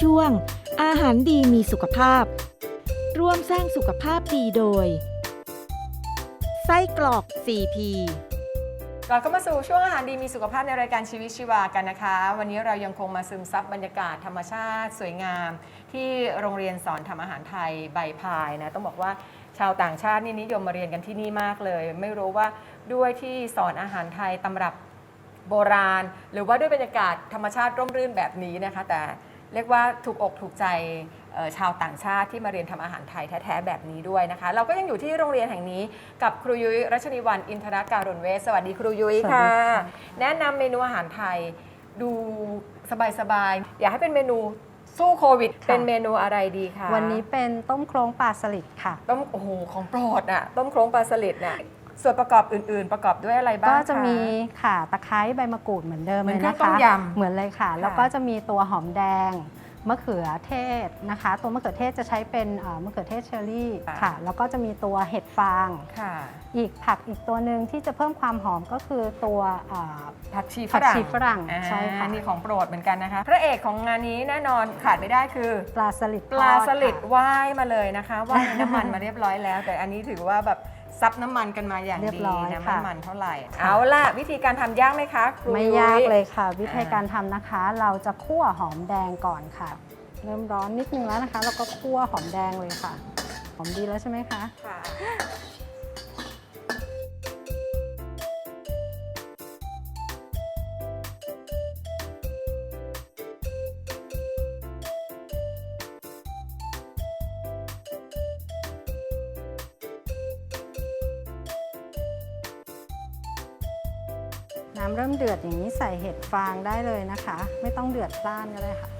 ช่วง อาหารดีมีสุขภาพ ร่วมสร้างสุขภาพดีโดย ไส้กรอก CP ก่อนเข้ามาสู่ช่วงอาหารดีมีสุขภาพในรายการชีวิตชีวากันนะคะ วันนี้เรายังคงมาซึมซับบรรยากาศธรรมชาติสวยงาม ที่โรงเรียนสอนทำอาหารไทยใบพายนะต้องบอกว่าชาวต่างชาตินี่นิยมมาเรียนกันที่นี่มากเลย ไม่รู้ว่าด้วยที่สอนอาหารไทยตำรับโบราณ หรือว่าด้วยบรรยากาศธรรมชาติร่มรื่นแบบนี้นะคะ แต่ เรียกว่าถูกอกถูกใจเอ่อชาวต่างชาติที่มาเรียนทำอาหารไทยแท้ ๆ แบบนี้ด้วยนะคะ เราก็ยังอยู่ที่โรงเรียนแห่งนี้กับครูยุ้ยรัชนีวันอินทรการุณเวชสวัสดีครูยุ้ยค่ะ แนะนำเมนูอาหารไทยดูสบายๆอยากให้เป็นเมนูสู้โควิดค่ะเป็นเมนูอะไรดีคะวันนี้เป็นต้มโครงปลาสลิดค่ะ ต้มโอ้โหของโปรดอะต้มโครงปลาสลิดเนี่ย ส่วนประกอบอื่น ๆ ประกอบด้วยอะไรบ้างก็จะค มีข่าตะไคร้ใบมะกรูดเหมือนเดิมเหมืเลอนยเครื่องนะต้คะมยำเหมือนเลยค่ะค่ะ แล้วก็จะมีตัวหอมแดงมะเขือเทศนะคะ ตัวมะเขือเทศจะใช้เป็นเอ่อมะเขือเทศเชอรี่ค่ะ ค่ะ แล้วก็จะมีตัวเห็ดฟาง ค่ะอีกผักอีกตัวหนึ่งที่จะเพิ่มความหอมก็คือตัวเอ่อ ผักชีฝผักรั่งชีฝรั่งอ่าใช่ค่ะ นี่ของโปรดเหมือนกันนะคะ พระเอกของงานนี้แน่นอนขาดไม่ได้คือ ปลาสลิดปลาทอดสลิดค่ะ ว่ายมาเลยนะคะว่ายในน้ำมันมาเรียบร้อยแล้ว แต่อันนี้ถือว่าแบบ ซับน้ำมันกันมาอย่างเรียบดีร้อยนะค่ะ น้ำมันเท่าไหร่ เอาล่ะ วิธีการทำยากไหมคะครูไม่ยุ้ยากเลยค่ะ วิธีอ่าการทำนะคะ เราจะคั่วหอมแดงก่อนค่ะ เริ่มร้อนนิดนึงแล้วนะคะ แล้วก็คั่วหอมแดงเลยค่ะ หอมดีแล้วใช่ไหมคะ ค่ะ น้ำเริ่มเดือดอย่างนี้ใส่เห็ดฟางได้เลยนะคะ ไม่ต้องเดือดพล่านก็ได้ค่ะ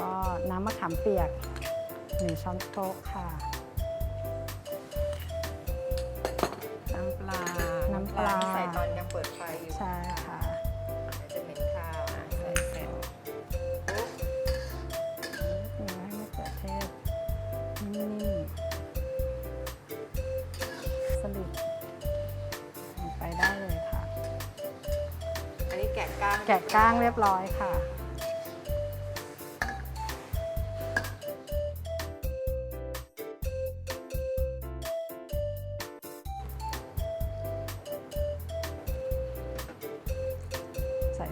ก็น้ำมะขามเปียกหนึ่งช้อนโต๊ะค่ะ ลาที่ใส่ตอนยังเปิดไฟอยู่ใช่ค่ะเดี๋ยวจะเหม็นข้าวอะใส่เสร็จปุ๊บมีไม้มะเขือเทศนิ่มๆสลิดลงไปได้เลยค่ะ อันนี้แกะก้างแกะก้างเรียบร้อยค่ะ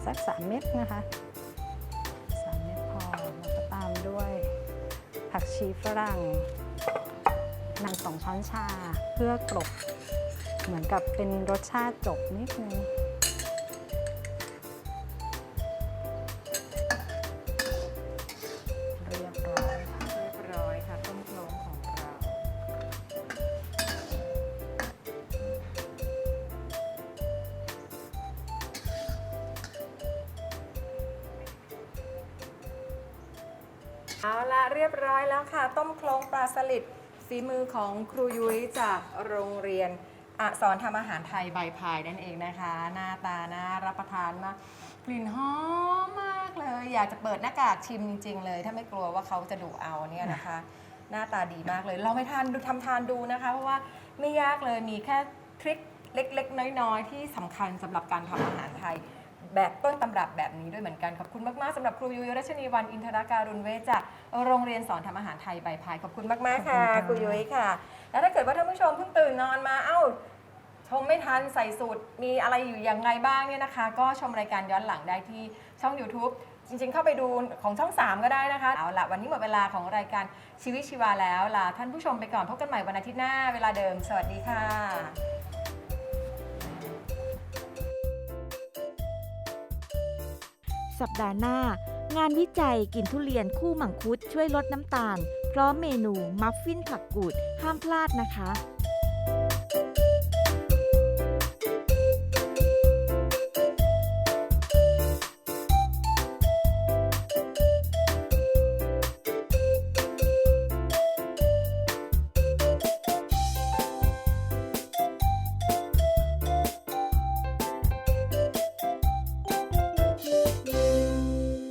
ส่สัก 3 เม็ดนะคะ 3 เม็ดพอแล้วก็ตามด้วยผักชีฝรั่งนำสองช้อนชาเพื่อกลบเหมือนกับเป็นรสชาติจบนิดนึง เอาละเรียบร้อยแล้วค่ะ ต้มโครงปลาสลิดฝีมือของครูยุ้ยจากโรงเรียนอสอนทำอาหารไทยใบพายนั่นเองนะคะ หน้าตาน่ารับประทานมากกลิ่นหอมมากเลย อยากจะเปิดหน้ากากชิมจริงๆเลย ถ้าไม่กลัวว่าเขาจะดุเอาเนี่ยนะคะ หน้าตาดีมากเลยลองไปทานดูทำทานดูนะคะ เพราะว่าไม่ยากเลยมีแค่ทริคเล็กๆ น้อยๆ ที่สำคัญสำหรับการทำอาหารไทย แบบต้นตำรับแบบนี้ด้วยเหมือนกัน ขอบคุณมาก ๆสำหรับครูยุ้ยรัชนีวันอินทรการุณเวชจากโรงเรียนสอนทำอาหารไทยใบพายขอบคุณมากๆค่ะขอบคุณค่ะ ครูยุ้ยค่ะ แล้วถ้าเกิดว่าท่านผู้ชมเพิ่งตื่นนอนมาเอ้าชมไม่ทันใส่สูตรมีอะไรอยู่ยังไงบ้างเนี่ยนะคะ ก็ชมรายการย้อนหลังได้ที่ช่อง YouTube จริงๆ เข้าไปดูของช่อง 3 ก็ได้นะคะ เอาละวันนี้หมดเวลาของรายการชีวิตชีวาแล้วลาท่านผู้ชมไปก่อนพบกันใหม่วันอาทิตย์หน้าเวลาเดิม สวัสดีค่ะ สัปดาห์หน้า งานวิจัยกินทุเรียนคู่หมังคุดช่วยลดน้ำตาล พร้อมเมนูมัฟฟินผักกูดห้ามพลาดนะคะ